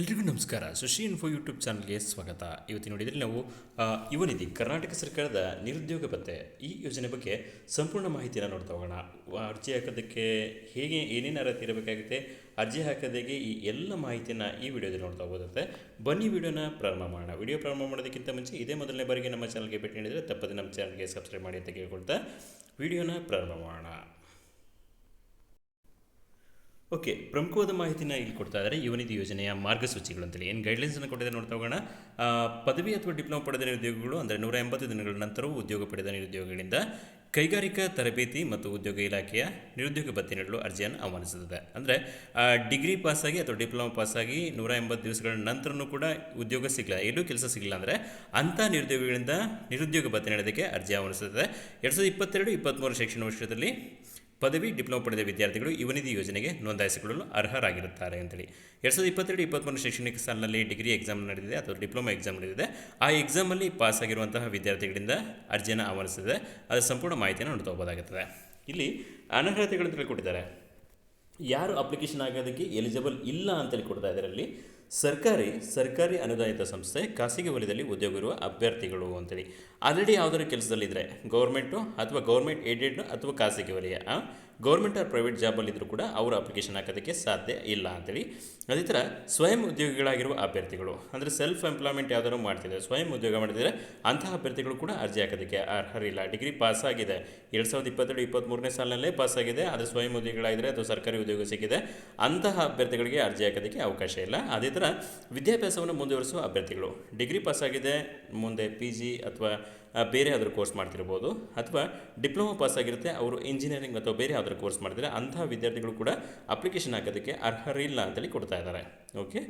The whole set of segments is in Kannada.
ಎಲ್ರಿಗೂ ನಮಸ್ಕಾರ. ಸುಶಿ ಇನ್ಫೋ ಯೂಟ್ಯೂಬ್ ಚಾನಲ್ಗೆ ಸ್ವಾಗತ. ಇವತ್ತು ನೋಡಿದರೆ ನಾವು ಯುವನಿಧಿ ಕರ್ನಾಟಕ ಸರ್ಕಾರದ ನಿರುದ್ಯೋಗ ಭತ್ತೆ ಈ ಯೋಜನೆ ಬಗ್ಗೆ ಸಂಪೂರ್ಣ ಮಾಹಿತಿಯನ್ನು ನೋಡ್ತಾ ಹೋಗೋಣ. ಅರ್ಜಿ ಹಾಕೋದಕ್ಕೆ ಹೇಗೆ ಏನೇನು ಅರ್ಹತೆ ಇರಬೇಕಾಗುತ್ತೆ, ಅರ್ಜಿ ಹಾಕೋದಕ್ಕೆ ಈ ಎಲ್ಲ ಮಾಹಿತಿಯನ್ನು ಈ ವಿಡಿಯೋದಲ್ಲಿ ನೋಡ್ತಾ ಹೋಗುತ್ತೆ ಬನ್ನಿ ವಿಡಿಯೋನ ಪ್ರಾರಂಭ ಮಾಡೋಣ. ವಿಡಿಯೋ ಪ್ರಾರಂಭ ಮಾಡೋದಕ್ಕಿಂತ ಮುಂಚೆ ಇದೇ ಮೊದಲನೇ ಬಾರಿಗೆ ನಮ್ಮ ಚಾನಲ್ಗೆ ಭೇಟಿ ನೀಡಿದರೆ ತಪ್ಪದೆ ನಮ್ಮ ಚಾನಲ್ಗೆ ಸಬ್ಸ್ಕ್ರೈಬ್ ಮಾಡಿ ಅಂತ ಕೇಳ್ಕೊಳ್ತಾ ವಿಡಿಯೋನ ಪ್ರಾರಂಭ ಮಾಡೋಣ. ಓಕೆ, ಪ್ರಮುಖವಾದ ಮಾಹಿತಿನ ಇಲ್ಲಿ ಕೊಡ್ತಾ ಇದ್ದಾರೆ ಯುವನಿಧಿ ಯೋಜನೆಯ ಮಾರ್ಗಸೂಚಿಗಳು ಅಂತೇಳಿ. ಏನು ಗೈಡ್ಲೈನ್ಸನ್ನು ಕೊಟ್ಟಿದೆ ನೋಡ್ತಾ ಹೋಗೋಣ. ಪದವಿ ಅಥವಾ ಡಿಪ್ಲೊಮಾ ಪಡೆದ ನಿರುದ್ಯೋಗಿಗಳು ಅಂದರೆ ನೂರ ಎಂಬತ್ತು ದಿನಗಳ ನಂತರವೂ ಉದ್ಯೋಗ ಪಡೆದ ನಿರುದ್ಯೋಗಿಗಳಿಂದ ಕೈಗಾರಿಕಾ ತರಬೇತಿ ಮತ್ತು ಉದ್ಯೋಗ ಇಲಾಖೆಯ ನಿರುದ್ಯೋಗ ಭತ್ಯೆ ನೀಡಲು ಅರ್ಜಿಯನ್ನು ಆಹ್ವಾನಿಸುತ್ತದೆ ಅಂದರೆ ಡಿಗ್ರಿ ಪಾಸಾಗಿ ಅಥವಾ ಡಿಪ್ಲೊಮಾ ಪಾಸಾಗಿ ನೂರ ಎಂಬತ್ತು ದಿವಸಗಳ ನಂತರನೂ ಕೂಡ ಉದ್ಯೋಗ ಸಿಗಲಿಲ್ಲ. ಎಲ್ಲೂ ಕೆಲಸ ಸಿಗಲಿಲ್ಲ ಅಂದರೆ ಅಂಥ ನಿರುದ್ಯೋಗಿಗಳಿಂದ ನಿರುದ್ಯೋಗ ಭತ್ಯೆ ನೀಡೋದಕ್ಕೆ ಅರ್ಜಿ ಆಹ್ವಾನಿಸುತ್ತದೆ ಎರಡು ಸಾವಿರದ ಇಪ್ಪತ್ತೆರಡು ಇಪ್ಪತ್ತ್ಮೂರು ಶೈಕ್ಷಣಿಕ ವರ್ಷದಲ್ಲಿ ಪದವಿ, ಡಿಪ್ಲೊಮಾ ಪಡೆದ ವಿದ್ಯಾರ್ಥಿಗಳು ಯುವನಿಧಿ ಯೋಜನೆಗೆ ನೋಂದಾಯಿಸಿಕೊಳ್ಳಲು ಅರ್ಹರಾಗಿರುತ್ತಾರೆ ಅಂತೇಳಿ. ಎರಡು ಸಾವಿರದ ಇಪ್ಪತ್ತೆರಡು ಇಪ್ಪತ್ತ್ಮೂರು ಶೈಕ್ಷಣಿಕ ಸಾಲಿನಲ್ಲಿ ಡಿಗ್ರಿ ಎಕ್ಸಾಮ್ ನಡೆದಿದೆ ಅಥವಾ ಡಿಪ್ಲೊಮಾ ಎಕ್ಸಾಮ್ ನಡೆದಿದೆ. ಆ ಎಕ್ಸಾಮಲ್ಲಿ ಪಾಸ್ ಆಗಿರುವಂತಹ ವಿದ್ಯಾರ್ಥಿಗಳಿಂದ ಅರ್ಜಿಯನ್ನು ಆಹ್ವಾನಿಸಿದೆ. ಅದರ ಸಂಪೂರ್ಣ ಮಾಹಿತಿಯನ್ನು ನೋಡ್ತಾ ಹೋಗೋದಾಗುತ್ತದೆ ಇಲ್ಲಿ ಅನರ್ಹತೆಗಳನ್ನು ತಿಳ್ಕೊಟ್ಟಿದ್ದಾರೆ. ಯಾರು ಅಪ್ಲಿಕೇಶನ್ ಆಗೋದಕ್ಕೆ ಎಲಿಜಿಬಲ್ ಇಲ್ಲ ಅಂತೇಳಿ ಕೊಡ್ತಾ ಇದರಲ್ಲಿ ಸರ್ಕಾರಿ ಸರ್ಕಾರಿ ಅನುದಾನಿತ ಸಂಸ್ಥೆ ಖಾಸಗಿ ವಲಯದಲ್ಲಿ ಉದ್ಯೋಗ ಇರುವ ಅಭ್ಯರ್ಥಿಗಳು ಅಂತೇಳಿ. ಆಲ್ರೆಡಿ ಯಾವುದಾದ್ರು ಕೆಲಸದಲ್ಲಿದ್ದರೆ ಗೌರ್ಮೆಂಟು ಅಥವಾ ಗೌರ್ಮೆಂಟ್ ಏಡೆಡ್ ಅಥವಾ ಖಾಸಗಿ ವಲಯ ಗೌರ್ಮೆಂಟ್ ಆರ್ ಪ್ರೈವೇಟ್ ಜಾಬಲ್ಲಿದ್ದರೂ ಕೂಡ ಅವರು ಅಪ್ಲಿಕೇಶನ್ ಹಾಕೋದಕ್ಕೆ ಸಾಧ್ಯ ಇಲ್ಲ ಅಂತೇಳಿ. ಅದೇ ಥರ ಸ್ವಯಂ ಉದ್ಯೋಗಿಗಳಾಗಿರುವ ಅಭ್ಯರ್ಥಿಗಳು, ಅಂದರೆ ಸೆಲ್ಫ್ ಎಂಪ್ಲಾಯ್ಮೆಂಟ್ ಯಾವ್ದಾದ್ರು ಮಾಡ್ತಿದ್ದಾರೆ ಸ್ವಯಂ ಉದ್ಯೋಗ ಮಾಡಿದರೆ ಅಂತಹ ಅಭ್ಯರ್ಥಿಗಳು ಕೂಡ ಅರ್ಜಿ ಹಾಕೋದಕ್ಕೆ ಅರ್ಹರಿಲ್ಲ. ಡಿಗ್ರಿ ಪಾಸ್ ಆಗಿದೆ. ಎರಡು ಸಾವಿರದ ಇಪ್ಪತ್ತೆರಡು ಇಪ್ಪತ್ತ್ಮೂರನೇ ಸಾಲಿನಲ್ಲೇ ಪಾಸ್ ಆಗಿದೆ. ಆದರೆ ಸ್ವಯಂ ಉದ್ಯೋಗಿಗಳಾಗಿದ್ದರೆ ಅಥವಾ ಸರ್ಕಾರಿ ಉದ್ಯೋಗ ಸಿಕ್ಕಿದೆ, ಅಂತಹ ಅಭ್ಯರ್ಥಿಗಳಿಗೆ ಅರ್ಜಿ ಹಾಕೋದಕ್ಕೆ ಅವಕಾಶ ಇಲ್ಲ. ಅದೇ ಥರ ವಿದ್ಯಾಭ್ಯಾಸವನ್ನು ಮುಂದುವರಿಸುವ ಅಭ್ಯರ್ಥಿಗಳು ಡಿಗ್ರಿ ಪಾಸ್ ಆಗಿದೆ, ಮುಂದೆ ಪಿ ಜಿ ಅಥವಾ ಬೇರೆ ಯಾವ್ದಾದ್ರು ಕೋರ್ಸ್ ಮಾಡ್ತಿರ್ಬೋದು ಅಥವಾ ಡಿಪ್ಲೊಮಾ ಪಾಸ್ ಆಗಿರುತ್ತೆ, ಅವರು ಇಂಜಿನಿಯರಿಂಗ್ ಅಥವಾ ಬೇರೆ ಯಾವ್ದಾದ್ರು ಕೋರ್ಸ್ ಮಾಡ್ತಿದ್ರೆ ಅಂತಹ ವಿದ್ಯಾರ್ಥಿಗಳು ಕೂಡ ಅಪ್ಲಿಕೇಶನ್ ಹಾಕೋದಕ್ಕೆ ಅರ್ಹರಿಲ್ಲ ಅಂತೇಳಿ ಕೊಡ್ತಾ ಇದ್ದಾರೆ. ಓಕೆ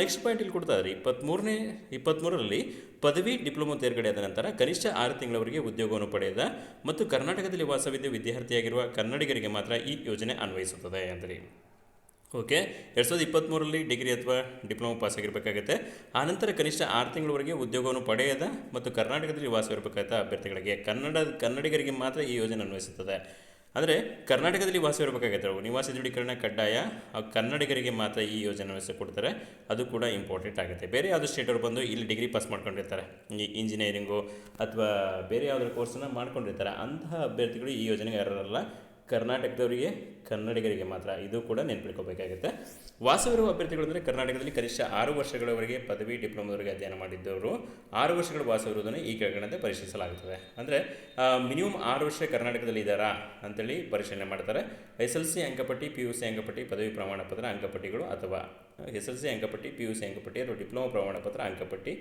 ನೆಕ್ಸ್ಟ್ ಪಾಯಿಂಟ್ ಇಲ್ಲಿ ಕೊಡ್ತಾ ಇದ್ದಾರೆ. ಇಪ್ಪತ್ತ್ಮೂರನೇ ಇಪ್ಪತ್ತ್ಮೂರರಲ್ಲಿ ಪದವಿ, ಡಿಪ್ಲೊಮಾ ತೇರ್ಗಡೆ ಆದ ನಂತರ ಕನಿಷ್ಠ ಆರು ತಿಂಗಳವರೆಗೆ ಉದ್ಯೋಗವನ್ನು ಪಡೆಯದ ಮತ್ತು ಕರ್ನಾಟಕದಲ್ಲಿ ವಾಸವಿದ್ದ ವಿದ್ಯಾರ್ಥಿಯಾಗಿರುವ ಕನ್ನಡಿಗರಿಗೆ ಮಾತ್ರ ಈ ಯೋಜನೆ ಅನ್ವಯಿಸುತ್ತದೆ ಅಂತೇಳಿ. ಓಕೆ, ಎರಡು ಸಾವಿರದ ಇಪ್ಪತ್ತ್ಮೂರರಲ್ಲಿ ಡಿಗ್ರಿ ಅಥವಾ ಡಿಪ್ಲೊಮಾ ಪಾಸ್ ಆಗಿರಬೇಕಾಗುತ್ತೆ ಆನಂತರ ಕನಿಷ್ಠ ಆರು ತಿಂಗಳವರೆಗೆ ಉದ್ಯೋಗವನ್ನು ಪಡೆಯದ ಮತ್ತು ಕರ್ನಾಟಕದಲ್ಲಿ ವಾಸವಿರಬೇಕಾದ ಅಭ್ಯರ್ಥಿಗಳಿಗೆ ಕನ್ನಡ, ಕನ್ನಡಿಗರಿಗೆ ಮಾತ್ರ ಈ ಯೋಜನೆ ಅನ್ವಯಿಸುತ್ತದೆ. ಅಂದರೆ ಕರ್ನಾಟಕದಲ್ಲಿ ವಾಸವಿರಬೇಕಾಗುತ್ತೆ ಅವರು ನಿವಾಸ ದೃಢೀಕರಣ ಕಡ್ಡಾಯ ಕನ್ನಡಿಗರಿಗೆ ಮಾತ್ರ ಈ ಯೋಜನೆ ಅನ್ವಯಿಸಿಕೊಡ್ತಾರೆ. ಅದು ಕೂಡ ಇಂಪಾರ್ಟೆಂಟ್ ಆಗುತ್ತೆ. ಬೇರೆ ಯಾವುದೋ ಸ್ಟೇಟವ್ರು ಬಂದು ಇಲ್ಲಿ ಡಿಗ್ರಿ ಪಾಸ್ ಮಾಡ್ಕೊಂಡಿರ್ತಾರೆ. ಈ ಇಂಜಿನಿಯರಿಂಗು ಅಥವಾ ಬೇರೆ ಯಾವುದಾದ್ರು ಕೋರ್ಸನ್ನು ಮಾಡ್ಕೊಂಡಿರ್ತಾರೆ. ಅಂತಹ ಅಭ್ಯರ್ಥಿಗಳು ಈ ಯೋಜನೆಗೆ ಅರ್ಹರಲ್ಲ. ಕರ್ನಾಟಕದವರಿಗೆ, ಕನ್ನಡಿಗರಿಗೆ ಮಾತ್ರ ಇದು ಕೂಡ ನೆನ್ಪಿಟ್ಕೋಬೇಕಾಗುತ್ತೆ. ವಾಸವಿರುವ ಅಭ್ಯರ್ಥಿಗಳು ಅಂದರೆ ಕರ್ನಾಟಕದಲ್ಲಿ ಕನಿಷ್ಠ ಆರು ವರ್ಷಗಳವರೆಗೆ ಪದವಿ, ಡಿಪ್ಲೊಮಾದವರೆಗೆ ಅಧ್ಯಯನ ಮಾಡಿದ್ದವರು, ಆರು ವರ್ಷಗಳ ವಾಸವಿರುವುದನ್ನು ಈ ಕೆಳಗಡೆ ಪರಿಶೀಲಿಸಲಾಗುತ್ತದೆ. ಅಂದರೆ ಮಿನಿಮಮ್ ಆರು ವರ್ಷ ಕರ್ನಾಟಕದಲ್ಲಿ ಇದ್ದಾರಾ ಅಂತೇಳಿ ಪರಿಶೀಲನೆ ಮಾಡ್ತಾರೆ. ಎಸ್ ಎಲ್ ಸಿ ಅಂಕಪಟ್ಟಿ, ಪಿ ಯು ಸಿ ಅಂಕಪಟ್ಟಿ ಪದವಿ ಪ್ರಮಾಣಪತ್ರ ಅಂಕಪಟ್ಟಿಗಳು ಅಥವಾ ಎಸ್ ಎಲ್ ಸಿ ಅಂಕಪಟ್ಟಿ, ಪಿ ಯು ಸಿ ಅಂಕಪಟ್ಟಿ ಅಥವಾ ಡಿಪ್ಲೊಮಾ ಪ್ರಮಾಣಪತ್ರ ಅಂಕಪಟ್ಟಿ.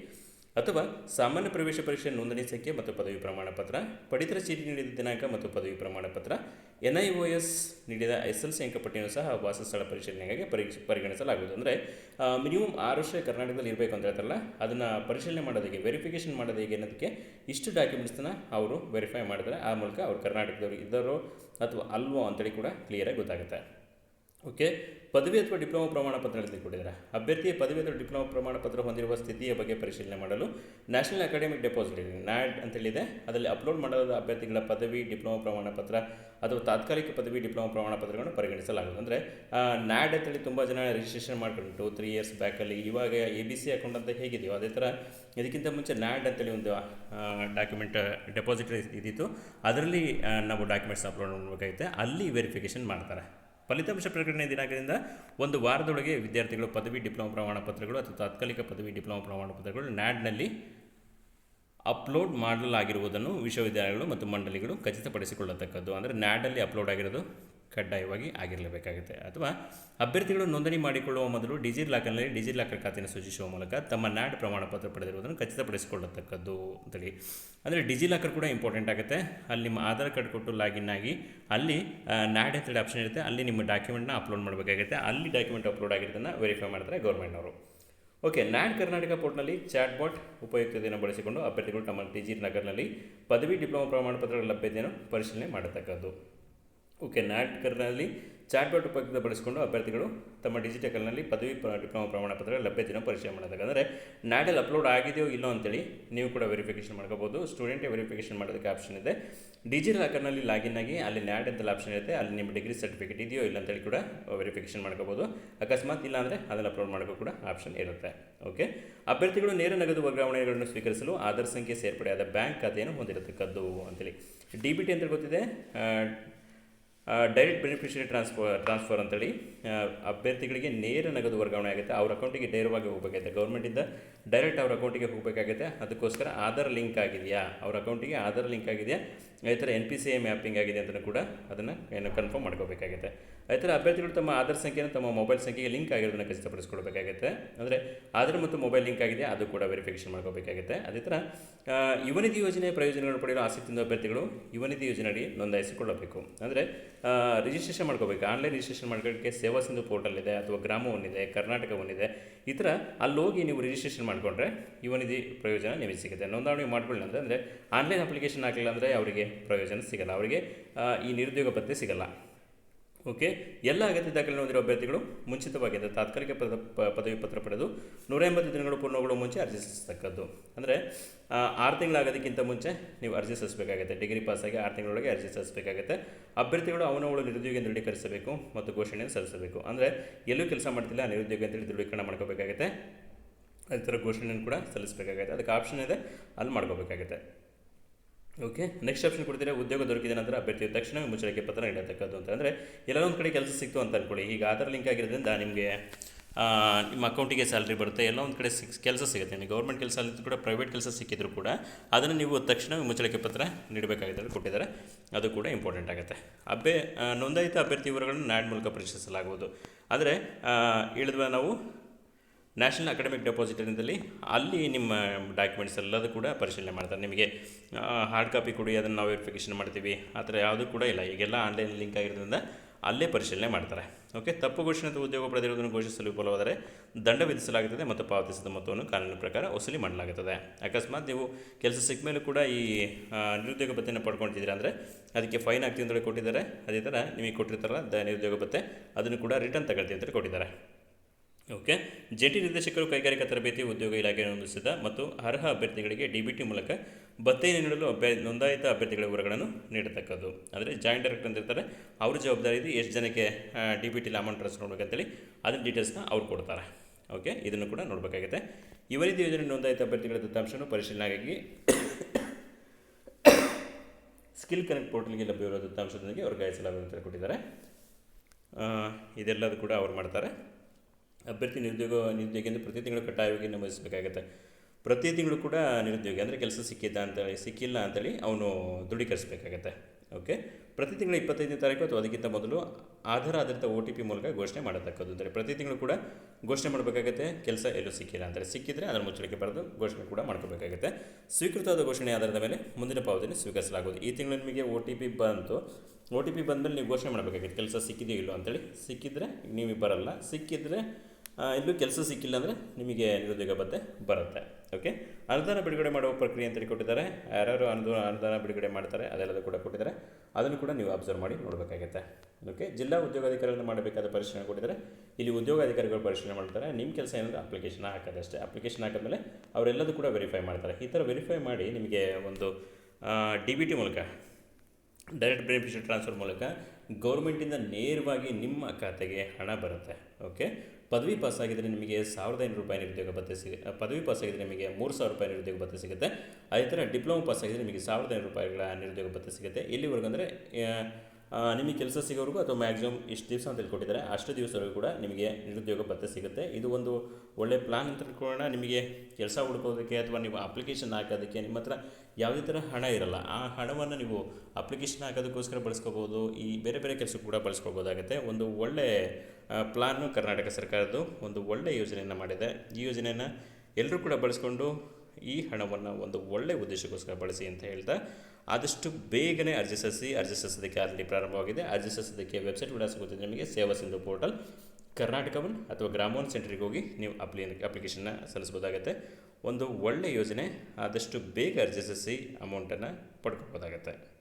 ಅಥವಾ ಸಾಮಾನ್ಯ ಪ್ರವೇಶ ಪರೀಕ್ಷೆ ನೋಂದಣಿ ಸಂಖ್ಯೆ ಮತ್ತು ಪದವಿ ಪ್ರಮಾಣ ಪತ್ರ ಪಡಿತರ ಚೀಟಿ ನೀಡಿದ ದಿನಾಂಕ ಮತ್ತು ಪದವಿ ಪ್ರಮಾಣ ಪತ್ರ ಎನ್ ಐ ಒ ಎಸ್ ನೀಡಿದ ಎಸ್ ಎಲ್ ಸಿ ಅಂಕಪಟ್ಟಿಯನ್ನು ಸಹ ವಾಸಸ್ಥಳ ಪರಿಶೀಲನೆಗಾಗಿ ಪರೀಕ್ಷೆ, ಪರಿಗಣಿಸಲಾಗುವುದು. ಅಂದರೆ ಮಿನಿಮಮ್ ಆರು ವರ್ಷ ಕರ್ನಾಟಕದಲ್ಲಿ ಇರಬೇಕು ಅಂತ ಹೇಳ್ತಾರಲ್ಲ, ಅದನ್ನು ಪರಿಶೀಲನೆ ಮಾಡೋದಕ್ಕೆ ವೆರಿಫಿಕೇಷನ್ ಮಾಡೋದು ಹೇಗೆ ಅನ್ನೋದಕ್ಕೆ ಇಷ್ಟು ಡಾಕ್ಯುಮೆಂಟ್ಸ್ನ ಅವರು ವೆರಿಫೈ ಮಾಡಿದ್ರೆ, ಆ ಮೂಲಕ ಅವರು ಕರ್ನಾಟಕದವರು ಇದ್ದಾರೋ ಅಥವಾ ಅಲ್ವೋ ಅಂತೇಳಿ ಕೂಡ ಕ್ಲಿಯರಾಗಿ ಗೊತ್ತಾಗುತ್ತೆ. ಓಕೆ, ಪದವಿ ಅಥವಾ ಡಿಪ್ಲೊಮಾ ಪ್ರಮಾಣ ಪತ್ರದಲ್ಲಿ ಕೊಟ್ಟಿದ್ದಾರೆ. ಅಭ್ಯರ್ಥಿಯ ಪದವಿ ಅಥವಾ ಡಿಪ್ಲೊಮಾ ಪ್ರಮಾಣ ಪತ್ರ ಹೊಂದಿರುವ ಸ್ಥಿತಿಯ ಬಗ್ಗೆ ಪರಿಶೀಲನೆ ಮಾಡಲು ನ್ಯಾಷನಲ್ ಅಕಾಡೆಮಿಕ್ ಡೆಪಾಸಿಟರಿ ನ್ಯಾಡ್ ಅಂತೇಳಿದೆ. ಅದರಲ್ಲಿ ಅಪ್ಲೋಡ್ ಮಾಡಲಾದ ಅಭ್ಯರ್ಥಿಗಳ ಪದವಿ, ಡಿಪ್ಲೊಮಾ ಪ್ರಮಾಣ ಪತ್ರ ಅಥವಾ ತಾತ್ಕಾಲಿಕ ಪದವಿ, ಡಿಪ್ಲೊಮಾ ಪ್ರಮಾಣ ಪತ್ರಗಳನ್ನು ಪರಿಗಣಿಸಲಾಗುವುದು. ಅಂದರೆ ನ್ಯಾಡ್ ಅಂತೇಳಿ ತುಂಬ ಜನ ರಿಜಿಸ್ಟ್ರೇಷನ್ ಮಾಡ್ಕೊಂಡು ತ್ರೀ ಇಯರ್ಸ್ ಬ್ಯಾಕಲ್ಲಿ ಇವಾಗ ಎ ಬಿ ಸಿ ಅಕೌಂಟ್ ಅಂತ ಹೇಗಿದೆಯೋ ಅದೇ ಥರ ಇದಕ್ಕಿಂತ ಮುಂಚೆ ನ್ಯಾಡ್ ಅಂತೇಳಿ ಒಂದು ಡಾಕ್ಯುಮೆಂಟ್ ಡೆಪಾಸಿಟರಿ ಇದ್ದಿತ್ತು ಅದರಲ್ಲಿ ನಾವು ಡಾಕ್ಯುಮೆಂಟ್ಸ್ ಅಪ್ಲೋಡ್ ಮಾಡಬೇಕಾಗುತ್ತೆ. ಅಲ್ಲಿ ವೆರಿಫಿಕೇಷನ್ ಮಾಡ್ತಾರೆ. ಫಲಿತಾಂಶ ಪ್ರಕಟಣೆ ದಿನಾಂಕದಿಂದ ಒಂದು ವಾರದೊಳಗೆ ವಿದ್ಯಾರ್ಥಿಗಳು ಪದವಿ ಡಿಪ್ಲೊಮಾ ಪ್ರಮಾಣ ಪತ್ರಗಳು ಅಥವಾ ತಾತ್ಕಾಲಿಕ ಪದವಿ ಡಿಪ್ಲೊಮಾ ಪ್ರಮಾಣ ಪತ್ರಗಳು ನ್ಯಾಡ್ನಲ್ಲಿ ಅಪ್ಲೋಡ್ ಮಾಡಲಾಗಿರುವುದನ್ನು ವಿಶ್ವವಿದ್ಯಾಲಯಗಳು ಮತ್ತು ಮಂಡಳಿಗಳು ಖಚಿತಪಡಿಸಿಕೊಳ್ಳತಕ್ಕದ್ದು. ಅಂದರೆ ನ್ಯಾಡಲ್ಲಿ ಅಪ್ಲೋಡ್ ಆಗಿರೋದು ಕಡ್ಡಾಯವಾಗಿ ಆಗಿರಲೇಬೇಕಾಗುತ್ತೆ. ಅಥವಾ ಅಭ್ಯರ್ಥಿಗಳು ನೋಂದಣಿ ಮಾಡಿಕೊಳ್ಳುವ ಮೊದಲು ಡಿಜಿ ಲಾಕರ್ನಲ್ಲಿ ಡಿಜಿ ಲಾಕರ್ ಖಾತೆಯನ್ನು ಸೂಚಿಸುವ ಮೂಲಕ ತಮ್ಮ ನ್ಯಾಡ್ ಪ್ರಮಾಣ ಪತ್ರ ಪಡೆದಿರುವುದನ್ನು ಖಚಿತಪಡಿಸಿಕೊಳ್ಳತಕ್ಕದ್ದು ಅಂತೇಳಿ. ಅಂದರೆ ಡಿಜಿ ಲಾಕರ್ ಕೂಡ ಇಂಪಾರ್ಟೆಂಟ್ ಆಗುತ್ತೆ. ಅಲ್ಲಿ ನಿಮ್ಮ ಆಧಾರ್ ಕಾರ್ಡ್ ಕೊಟ್ಟು ಲಾಗಿನ್ ಆಗಿ ಅಲ್ಲಿ ನ್ಯಾಡ್ ಅಂತೇಳಿ ಆಪ್ಷನ್ ಇರುತ್ತೆ. ಅಲ್ಲಿ ನಿಮ್ಮ ಡಾಕ್ಯುಮೆಂಟ್ನ ಅಪ್ಲೋಡ್ ಮಾಡಬೇಕಾಗುತ್ತೆ. ಅಲ್ಲಿ ಡಾಕ್ಯುಮೆಂಟ್ ಅಪ್ಲೋಡ್ ಆಗಿರೋದನ್ನು ವೆರಿಫೈ ಮಾಡ್ತಾರೆ ಗೌರ್ಮೆಂಟ್ನವರು. ಓಕೆ, ನ್ಯಾಡ್ ಕರ್ನಾಟಕ ಪೋರ್ಟ್ನಲ್ಲಿ ಚಾಟ್ ಬಾಟ್ ಉಪಯುಕ್ತತೆಯನ್ನು ಬಳಸಿಕೊಂಡು ಅಭ್ಯರ್ಥಿಗಳು ತಮ್ಮ ಡಿಜಿ ನಗರ್ನಲ್ಲಿ ಪದವಿ, ಡಿಪ್ಲೊಮಾ ಪ್ರಮಾಣಪತ್ರಗಳ ಲಭ್ಯತೆಯನ್ನು ಪರಿಶೀಲನೆ ಮಾಡತಕ್ಕದ್ದು. ಓಕೆ, ನಾಟ್ ಕರ್ನಲ್ಲಿ ಚಾಟ್ಬೋಟ್ ಉಪಯುಕ್ತ ಬಳಸಿಕೊಂಡು ಅಭ್ಯರ್ಥಿಗಳು ತಮ್ಮ ಡಿಜಿಟಲ್ನಲ್ಲಿ ಪದವಿ ಡಿಪ್ಲೊಮಾ ಪ್ರಮಾಣ ಪತ್ರ ಲಭ್ಯತೆಯನ್ನು ಪರಿಚಯ ಮಾಡೋದಕ್ಕೆ ಅಂದರೆ ನಾಡಲ್ಲಿ ಅಪ್ಲೋಡ್ ಆಗಿದೆಯೋ ಇಲ್ಲೋ ಅಂತೇಳಿ ನೀವು ಕೂಡ ವೆರಿಫಿಕೇಷನ್ ಮಾಡ್ಕೋಬೋದು. ಸ್ಟೂಡೆಂಟೇ ವೆರಿಫಿಕೇಷನ್ ಮಾಡೋದಕ್ಕೆ ಆಪ್ಷನ್ ಇದೆ. ಡಿಜಿ ಲಾಕರ್ನಲ್ಲಿ ಲಾಗಿನ್ ಆಗಿ ಅಲ್ಲಿ ನ್ಯಾಡ್ ಅಂತ ಆಪ್ಷನ್ ಇರುತ್ತೆ, ಅಲ್ಲಿ ನಿಮ್ಮ ಡಿಗ್ರಿ ಸರ್ಟಿಫಿಕೇಟ್ ಇದೆಯೋ ಇಲ್ಲ ಅಂತೇಳಿ ಕೂಡ ವೆರಿಫಿಕೇಷನ್ ಮಾಡ್ಕೋಬೋದು. ಅಕಸ್ಮಾತ್ ಇಲ್ಲ ಅಂದರೆ ಅದನ್ನು ಅಪ್ಲೋಡ್ ಮಾಡೋಕ್ಕೂ ಕೂಡ ಆಪ್ಷನ್ ಇರುತ್ತೆ. ಓಕೆ, ಅಭ್ಯರ್ಥಿಗಳು ನೇರ ನಗದು ವರ್ಗಾವಣೆಗಳನ್ನು ಸ್ವೀಕರಿಸಲು ಆಧಾರ್ ಸಂಖ್ಯೆ ಸೇರ್ಪಡೆಯಾದ ಬ್ಯಾಂಕ್ ಖಾತೆಯನ್ನು ಹೊಂದಿರತಕ್ಕದ್ದು ಅಂತೇಳಿ. ಡಿ ಬಿ ಟಿ ಅಂತ ಗೊತ್ತಿದೆ? ಡೈರೆಕ್ಟ್ ಬೆನಿಫಿಷರಿ ಟ್ರಾನ್ಸ್ಫರ್ ಟ್ರಾನ್ಸ್ಫರ್ ಅಂತೇಳಿ ಅಭ್ಯರ್ಥಿಗಳಿಗೆ ನೇರ ನಗದು ವರ್ಗಾವಣೆ ಆಗುತ್ತೆ. ಅವ್ರ ಅಕೌಂಟಿಗೆ ನೇರವಾಗಿ ಹೋಗಬೇಕಾಗುತ್ತೆ. ಗೌರ್ಮೆಂಟಿಂದ ಡೈರೆಕ್ಟ್ ಅವ್ರ ಅಕೌಂಟಿಗೆ ಹೋಗಬೇಕಾಗುತ್ತೆ. ಅದಕ್ಕೋಸ್ಕರ ಆಧಾರ್ ಲಿಂಕ್ ಆಗಿದೆಯಾ? ಅವ್ರ ಅಕೌಂಟಿಗೆ ಆಧಾರ್ ಲಿಂಕ್ ಆಗಿದೆಯಾ? ಈ ಥರ N P C A mapping ಆಗಿದೆ ಅಂತಲೂ ಕೂಡ ಅದನ್ನು, ಏನು ಕನ್ಫರ್ಮ್ ಮಾಡ್ಕೋಬೇಕಾಗುತ್ತೆ. ಈ ಅಭ್ಯರ್ಥಿಗಳು ತಮ್ಮ ಆಧಾರ್ ಸಂಖ್ಯೆಯನ್ನು ತಮ್ಮ ಮೊಬೈಲ್ ಸಂಖ್ಯೆಗೆ ಲಿಂಕ್ ಆಗಿರೋದನ್ನು ಖಚಿತಪಡಿಸ್ಕೊಳ್ಬೇಕಾಗುತ್ತೆ. ಅಂದರೆ ಆಧಾರ್ ಮತ್ತು ಮೊಬೈಲ್ ಲಿಂಕ್ ಆಗಿದೆ, ಅದು ಕೂಡ ವೆರಿಫಿಕೇಷನ್ ಮಾಡ್ಕೋಬೇಕಾಗುತ್ತೆ. ಅದೇ ಥರ ಯುವನಿಧಿ ಯೋಜನೆಯ ಪ್ರಯೋಜನಗಳನ್ನು ಪಡೆಯಲು ಆಸಕ್ತಿ ಹೊಂದಿದ ಅಭ್ಯರ್ಥಿಗಳು ಯುವನಿಧಿ ಯೋಜನೆಯಡಿ ನೋಂದಾಯಿಸಿಕೊಳ್ಳಬೇಕು. ಅಂದರೆ ರಿಜಿಸ್ಟ್ರೇಷನ್ ಮಾಡ್ಕೋಬೇಕು. ಆನ್ಲೈನ್ ರಿಜಿಸ್ಟ್ರೇಷನ್ ಮಾಡ್ಕೊಳ್ಳೋಕ್ಕೆ ಸೇವಾ ಸಿಂಧು ಪೋರ್ಟಲ್ ಇದೆ, ಅಥವಾ ಗ್ರಾಮ ಒನ್ ಕರ್ನಾಟಕ ಒನ್ ಈ ಥರ ಅಲ್ಲಿ ಹೋಗಿ ನೀವು ರಿಜಿಸ್ಟ್ರೇಷನ್ ಮಾಡಿಕೊಂಡ್ರೆ ಯುವನಿಧಿ ಪ್ರಯೋಜನ ನಿಮಗೆ ಸಿಗುತ್ತೆ. ನೋಂದಣಿ ಮಾಡ್ಕೊಳ್ಳಿ ಅಂದರೆ ಆನ್ಲೈನ್ ಅಪ್ಲಿಕೇಶನ್ ಹಾಕಲಿಲ್ಲ ಅಂದರೆ ಅವರಿಗೆ ಪ್ರಯೋಜನ ಸಿಗಲ್ಲ. ಅವರಿಗೆ ಈ ನಿರುದ್ಯೋಗ ಭತ್ಯೆ ಸಿಗಲ್ಲ. ಓಕೆ ಎಲ್ಲ ಅಗತ್ಯ ದಾಖಲೆ ಹೊಂದಿರುವ ಅಭ್ಯರ್ಥಿಗಳು ಮುಂಚಿತವಾಗಿ ಅಂದರೆ ತಾತ್ಕಾಲಿಕ ಪದ ಪದವಿ ಪತ್ರ ಪಡೆದು ನೂರ ಎಂಬತ್ತು ದಿನಗಳು ಪೂರ್ಣಗೊಳ್ಳುವ ಮುಂಚೆ ಅರ್ಜಿ ಸಲ್ಲಿಸತಕ್ಕದ್ದು. ಅಂದರೆ ಆರು ತಿಂಗಳಾಗೋದಕ್ಕಿಂತ ಮುಂಚೆ ನೀವು ಅರ್ಜಿ ಸಲ್ಲಿಸಬೇಕಾಗುತ್ತೆ. ಡಿಗ್ರಿ ಪಾಸಾಗಿ ಆರು ತಿಂಗಳೊಳಗೆ ಅರ್ಜಿ ಸಲ್ಲಿಸಬೇಕಾಗುತ್ತೆ. ಅಭ್ಯರ್ಥಿಗಳು ಅವನವಳು ನಿರುದ್ಯೋಗ ದೃಢೀಕರಿಸಬೇಕು ಮತ್ತು ಘೋಷಣೆಯನ್ನು ಸಲ್ಲಿಸಬೇಕು. ಅಂದರೆ, ಎಲ್ಲೂ ಕೆಲಸ ಮಾಡ್ತಿಲ್ಲ, ನಿರುದ್ಯೋಗ ಅಂತೇಳಿ ದೃಢೀಕರಣ ಮಾಡ್ಕೋಬೇಕಾಗುತ್ತೆ. ಅದೇ ಥರ ಘೋಷಣೆಯನ್ನು ಕೂಡ ಸಲ್ಲಿಸಬೇಕಾಗುತ್ತೆ. ಅದಕ್ಕೆ ಆಪ್ಷನ್ ಇದೆ, ಅಲ್ಲಿ ಮಾಡ್ಕೋಬೇಕಾಗುತ್ತೆ. ಓಕೆ ನೆಕ್ಸ್ಟ್ ಆಪ್ಷನ್ ಕೊಡ್ತೀರಾ, ಉದ್ಯೋಗ ದೊರಕಿದ ನಂತರ ಅಭ್ಯರ್ಥಿಯ ತಕ್ಷಣ ಮುಚ್ಚಳಿಕೆ ಪತ್ರ ನೀಡತಕ್ಕದ್ದು ಅಂತ. ಅಂದರೆ ಎಲ್ಲೋ ಒಂದು ಕಡೆ ಕೆಲಸ ಸಿಕ್ತು ಅಂತ ಅಂದ್ಕೊಳ್ಳಿ ಈಗ ಆಧಾರ್ ಲಿಂಕ್ ಆಗಿರೋದ್ರಿಂದ ನಿಮಗೆ ನಿಮ್ಮ ಅಕೌಂಟಿಗೆ ಸ್ಯಾಲ್ರಿ ಬರುತ್ತೆ ಎಲ್ಲ ಒಂದು ಕಡೆ ಸಿಕ್, ಕೆಲಸ ಸಿಗುತ್ತೆ. ನೀವು ಗೌರ್ಮೆಂಟ್ ಕೆಲಸ ಅಲ್ಲಿದ್ದು ಕೂಡ ಪ್ರೈವೇಟ್ ಕೆಲಸ ಸಿಕ್ಕಿದ್ರು ಕೂಡ ಅದನ್ನು ನೀವು ತಕ್ಷಣ ಮುಚ್ಚಳಿಕೆ ಪತ್ರ ನೀಡಬೇಕಾಗಿದೆ ಕೊಟ್ಟಿದ್ದಾರೆ. ಅದು ಕೂಡ ಇಂಪಾರ್ಟೆಂಟ್ ಆಗುತ್ತೆ. ಅಭ್ಯ ನೋಂದಾಯಿತ ಅಭ್ಯರ್ಥಿ ವಿವರಗಳನ್ನು ನ್ಯಾಡ್ ಮೂಲಕ ಪರಿಶೀಲಿಸಲಾಗುವುದು. ಆದರೆ ಹೇಳಿದ್ವ ನಾವು ನ್ಯಾಷನಲ್ ಅಕಾಡೆಮಿಕ್ ಡೆಪಾಸಿಟರಿನಲ್ಲಿ ಅಲ್ಲಿ ನಿಮ್ಮ ಡಾಕ್ಯುಮೆಂಟ್ಸ್ ಎಲ್ಲದೂ ಕೂಡ ಪರಿಶೀಲನೆ ಮಾಡ್ತಾರೆ. ನಿಮಗೆ ಹಾರ್ಡ್ ಕಾಪಿ ಕೊಡಿ, ಅದನ್ನು ನಾವು ವೆರಿಫಿಕೇಷನ್ ಮಾಡ್ತೀವಿ. ಆ ಥರ ಯಾವುದೂ ಕೂಡ ಇಲ್ಲ. ಈಗೆಲ್ಲ ಆನ್ಲೈನ್ ಲಿಂಕ್ ಆಗಿರೋದ್ರಿಂದ ಅಲ್ಲೇ ಪರಿಶೀಲನೆ ಮಾಡ್ತಾರೆ. ಓಕೆ ತಪ್ಪು ಘೋಷಣೆ ಉದ್ಯೋಗ ಪ್ರತಿರೋಧವನ್ನು ಘೋಷಿಸಲು ವಿಫಲವಾದರೆ ದಂಡ ವಿಧಿಸಲಾಗುತ್ತದೆ ಮತ್ತು ಪಾವತಿಸಿದ ಮೊತ್ತವನ್ನು ಕಾನೂನಿನ ಪ್ರಕಾರ ವಸೂಲಿ ಮಾಡಲಾಗುತ್ತದೆ. ಅಕಸ್ಮಾತ್ ನೀವು ಕೆಲಸ ಸಿಕ್ಕ ಮೇಲೂ ಕೂಡ ಈ ನಿರುದ್ಯೋಗ ಭತ್ತೆಯನ್ನು ಪಡ್ಕೊಳ್ತಿದ್ದೀರಾ ಅಂದರೆ ಅದಕ್ಕೆ ಫೈನ್ ಆಗ್ತೀವಿ ಅಂತೇಳಿ ಕೊಟ್ಟಿದ್ದಾರೆ. ಅದೇ ಥರ ನಿಮಗೆ ಕೊಟ್ಟಿರ್ತಾರಲ್ಲ, ದ ನಿರುದ್ಯೋಗ ಭತ್ತೆ, ಅದನ್ನು ಕೂಡ ರಿಟರ್ನ್ ತಗೊಳ್ತೀವಿ ಅಂತೇಳಿ ಕೊಟ್ಟಿದ್ದಾರೆ. ಓಕೆ. ಜಂಟಿ ನಿರ್ದೇಶಕರು ಕೈಗಾರಿಕಾ ತರಬೇತಿ ಉದ್ಯೋಗ ಇಲಾಖೆ ನೋಂದಿಸಿದ ಮತ್ತು ಅರ್ಹ ಅಭ್ಯರ್ಥಿಗಳಿಗೆ ಡಿ ಬಿ ಟಿ ಮೂಲಕ ಭತ್ತೆಯನ್ನು ನೀಡಲು ಅಭ್ಯ ನೋಂದಾಯಿತ ಅಭ್ಯರ್ಥಿಗಳ ವಿವರಗಳನ್ನು ನೀಡತಕ್ಕದ್ದು. ಅಂದರೆ ಜಾಯಿಂಟ್ ಡೈರೆಕ್ಟರ್ ಅಂತ ಇರ್ತಾರೆ, ಅವ್ರ ಜವಾಬ್ದಾರಿ ಇದೆ ಎಷ್ಟು ಜನಕ್ಕೆ ಡಿ ಬಿ ಟಿಲಿ ಅಮೌಂಟ್ ಟ್ರಾನ್ಸ್ಫರ್ ನೋಡ್ಬೇಕಂತೇಳಿ ಅದನ್ನ ಡೀಟೇಲ್ಸ್ನ ಅವ್ರು ಕೊಡ್ತಾರೆ. ಓಕೆ, ಇದನ್ನು ಕೂಡ ನೋಡಬೇಕಾಗುತ್ತೆ. ಇವರಿದ್ದ ಯೋಜನೆ ನೋಂದಾಯಿತ ಅಭ್ಯರ್ಥಿಗಳ ದತ್ತಾಂಶವನ್ನು ಪರಿಶೀಲನೆಗಾಗಿ ಸ್ಕಿಲ್ ಕನೆಕ್ಟ್ ಪೋರ್ಟಲ್ಗೆ ಲಭ್ಯವಿರುವ ದತ್ತಾಂಶದೊಂದಿಗೆ ವರ್ಗಾಯಿಸಲಾಗುತ್ತದೆ ಕೊಟ್ಟಿದ್ದಾರೆ ಇದೆಲ್ಲದೂ ಕೂಡ ಅವ್ರು ಮಾಡ್ತಾರೆ. ಅಭ್ಯರ್ಥಿ ನಿರುದ್ಯೋಗ ನಿರುದ್ಯೋಗಿ ಅಂದರೆ ಪ್ರತಿ ತಿಂಗಳು ಕಡ್ಡಾಯವಾಗಿ ನಮೂದಿಸಬೇಕಾಗುತ್ತೆ. ಪ್ರತಿ ತಿಂಗಳು ಕೂಡ ನಿರುದ್ಯೋಗಿ ಅಂದರೆ ಕೆಲಸ ಸಿಕ್ಕಿದ್ದ ಅಂತೇಳಿ ಸಿಕ್ಕಿಲ್ಲ ಅಂತೇಳಿ ಅವನು ದೃಢೀಕರಿಸಬೇಕಾಗತ್ತೆ. ಓಕೆ? ಪ್ರತಿ ತಿಂಗಳು ಇಪ್ಪತ್ತೈದನೇ ತಾರೀಕು ಅಥವಾ ಅದಕ್ಕಿಂತ ಮೊದಲು ಆಧಾರ ಆಧಾರಿತ ಓ ಟಿ ಪಿ ಮೂಲಕ ಘೋಷಣೆ ಮಾಡತಕ್ಕದ್ದು ಅಂದರೆ ಪ್ರತಿ ತಿಂಗಳು ಕೂಡ ಘೋಷಣೆ ಮಾಡಬೇಕಾಗತ್ತೆ, ಕೆಲಸ ಎಲ್ಲೂ ಸಿಕ್ಕಿಲ್ಲ ಅಂದರೆ ಸಿಕ್ಕಿದ್ರೆ ಅದರ ಮುಚ್ಚಳಿಕೆ ಬರೆದು ಘೋಷಣೆ ಕೂಡ ಮಾಡ್ಕೋಬೇಕಾಗುತ್ತೆ. ಸ್ವೀಕೃತವಾದ ಘೋಷಣೆ ಆಧಾರದ ಮೇಲೆ ಮುಂದಿನ ಪಾವತಿಯನ್ನು ಸ್ವೀಕರಿಸಲಾಗುವುದು. ಈ ತಿಂಗಳು ನಿಮಗೆ ಒ ಟಿ ಪಿ ಬಂತು, ಒ ಟಿ ಪಿ ಬಂದಮೇಲೆ ನೀವು ಘೋಷಣೆ ಮಾಡಬೇಕಾಗಿತ್ತು. ಕೆಲಸ ಸಿಕ್ಕಿದೆಯೋ ಇಲ್ಲೋ ಅಂತೇಳಿ ಸಿಕ್ಕಿದ್ರೆ ನೀವು ಬರಲ್ಲ ಸಿಕ್ಕಿದ್ರೆ ಆ, ಇಲ್ಲೂ ಕೆಲಸ ಸಿಕ್ಕಿಲ್ಲ ಅಂದರೆ ನಿಮಗೆ ನಿರುದ್ಯೋಗ ಭತ್ತೆ ಬರುತ್ತೆ. ಓಕೆ ಅನುದಾನ ಬಿಡುಗಡೆ ಮಾಡುವ ಪ್ರಕ್ರಿಯೆ ಅಂತೇಳಿ ಕೊಟ್ಟಿದ್ದಾರೆ. ಯಾರ್ಯಾರು ಅನುದಾನ ಅನುದಾನ ಬಿಡುಗಡೆ ಮಾಡ್ತಾರೆ ಅದೆಲ್ಲದೂ ಕೂಡ ಕೊಟ್ಟಿದ್ದಾರೆ. ಅದನ್ನು ಕೂಡ ನೀವು ಅಬ್ಸರ್ವ್ ಮಾಡಿ ನೋಡಬೇಕಾಗುತ್ತೆ. ಓಕೆ ಜಿಲ್ಲಾ ಉದ್ಯೋಗಾಧಿಕಾರಿಗಳನ್ನು ಮಾಡಬೇಕಾದ ಪರಿಶೀಲನೆ ಕೊಟ್ಟಿದ್ದಾರೆ. ಇಲ್ಲಿ ಉದ್ಯೋಗಾಧಿಕಾರಿಗಳು ಪರಿಶೀಲನೆ ಮಾಡ್ತಾರೆ. ನಿಮ್ಮ ಕೆಲಸ ಏನಂದರೆ ಅಪ್ಲಿಕೇಶನ್ ಹಾಕೋದಷ್ಟೇ ಅಪ್ಲಿಕೇಶನ್ ಹಾಕಿದ್ಮೇಲೆ ಅವರೆಲ್ಲದೂ ಕೂಡ ವೆರಿಫೈ ಮಾಡ್ತಾರೆ. ಈ ಥರ ವೆರಿಫೈ ಮಾಡಿ ನಿಮಗೆ ಒಂದು ಡಿ ಬಿ ಟಿ ಮೂಲಕ ಡೈರೆಕ್ಟ್ ಬೆನಿಫಿಷರಿ ಟ್ರಾನ್ಸ್ಫರ್ ಮೂಲಕ ಗೌರ್ಮೆಂಟಿಂದ ನೇರವಾಗಿ ನಿಮ್ಮ ಖಾತೆಗೆ ಹಣ ಬರುತ್ತೆ. ಓಕೆ ಪದವಿ ಪಾಸ್ ಆಗಿದರೆ ನಿಮಗೆ ಸಾವಿರದ ಐನೂರು ರೂಪಾಯಿ ನಿರುದ್ಯೋಗ ಭತ್ಯೆ ಸಿಗ ಪದವಿ ಪಾಸ್ ಆಗಿದರೆ ನಿಮಗೆ ಮೂರು ಸಾವಿರ ರೂಪಾಯಿ ನಿರುದ್ಯೋಗ ಭತ್ಯೆ ಸಿಗುತ್ತೆ. ಅದೇ ಥರ ಡಿಪ್ಲೊಮಾ ಪಾಸ್ ಆಗಿದರೆ ನಿಮಗೆ ಸಾವಿರದ ಐನೂರು ರೂಪಾಯಿಗಳ ನಿರುದ್ಯೋಗ ಭತ್ಯೆ ಸಿಗುತ್ತೆ. ಎಲ್ಲಿವರೆಗೂ ಅಂದರೆ ನಿಮಗೆ ಕೆಲಸ ಸಿಗೋವರೆಗೂ ಅಥವಾ ಮ್ಯಾಕ್ಸಿಮಮ್ ಇಷ್ಟು ದಿವಸ ಅಂತ ಕೊಟ್ಟಿದ್ದಾರೆ ಅಷ್ಟು ದಿವಸವರೆಗೂ ಕೂಡ ನಿಮಗೆ ನಿರುದ್ಯೋಗ ಭತ್ತೆ ಸಿಗುತ್ತೆ. ಇದು ಒಂದು ಒಳ್ಳೆ ಪ್ಲಾನ್ ಅಂತ ತಿಳ್ಕೊಳ್ಳೋಣ. ನಿಮಗೆ ಕೆಲಸ ಹುಡ್ಕೋದಕ್ಕೆ ಅಥವಾ ನೀವು ಅಪ್ಲಿಕೇಶನ್ ಹಾಕೋದಕ್ಕೆ ನಿಮ್ಮ ಹತ್ರ ಯಾವುದೇ ಥರ ಹಣ ಇರಲ್ಲ. ಆ ಹಣವನ್ನು ನೀವು ಅಪ್ಲಿಕೇಶನ್ ಹಾಕೋದಕ್ಕೋಸ್ಕರ ಬಳಸ್ಕೋಬೋದು, ಈ ಬೇರೆ ಬೇರೆ ಕೆಲಸಕ್ಕೂ ಕೂಡ ಬಳಸ್ಕೋಬೋದಾಗುತ್ತೆ. ಒಂದು ಒಳ್ಳೆ ಪ್ಲಾನು ಕರ್ನಾಟಕ ಸರ್ಕಾರದ್ದು ಒಂದು ಒಳ್ಳೆ ಯೋಜನೆಯನ್ನು ಮಾಡಿದೆ. ಈ ಯೋಜನೆಯನ್ನು ಎಲ್ಲರೂ ಕೂಡ ಬಳಸ್ಕೊಂಡು ಈ ಹಣವನ್ನು ಒಂದು ಒಳ್ಳೆಯ ಉದ್ದೇಶಕ್ಕೋಸ್ಕರ ಬಳಸಿ ಅಂತ ಹೇಳ್ತಾ ಆದಷ್ಟು ಬೇಗನೆ ಅರ್ಜಿ ಸಲ್ಲಿಸಿ, ಅರ್ಜಿ ಸಲ್ಲಿಸೋದಕ್ಕೆ ಅಲ್ಲಿ ಪ್ರಾರಂಭವಾಗಿದೆ. ಅರ್ಜಿ ಸಲ್ಲಿಸೋದಕ್ಕೆ ವೆಬ್ಸೈಟ್ ವಿಳಾಸ ಗೊತ್ತಿದೆ ನಿಮಗೆ, ಸೇವಾ ಸಿಂಧು ಪೋರ್ಟಲ್ ಕರ್ನಾಟಕವನ್ ಅಥವಾ ಗ್ರಾಮೋನ್ ಸೆಂಟ್ರಿಗೆ ಹೋಗಿ ನೀವು ಅಪ್ಲಿ ಅಪ್ಲಿಕೇಶನ್ನ ಸಲ್ಲಿಸ್ಬೋದಾಗತ್ತೆ ಒಂದು ಒಳ್ಳೆಯ ಯೋಜನೆ, ಆದಷ್ಟು ಬೇಗ ಅರ್ಜಿ ಸಲ್ಲಿಸಿ ಅಮೌಂಟನ್ನು ಪಡ್ಕೋಬೋದಾಗತ್ತೆ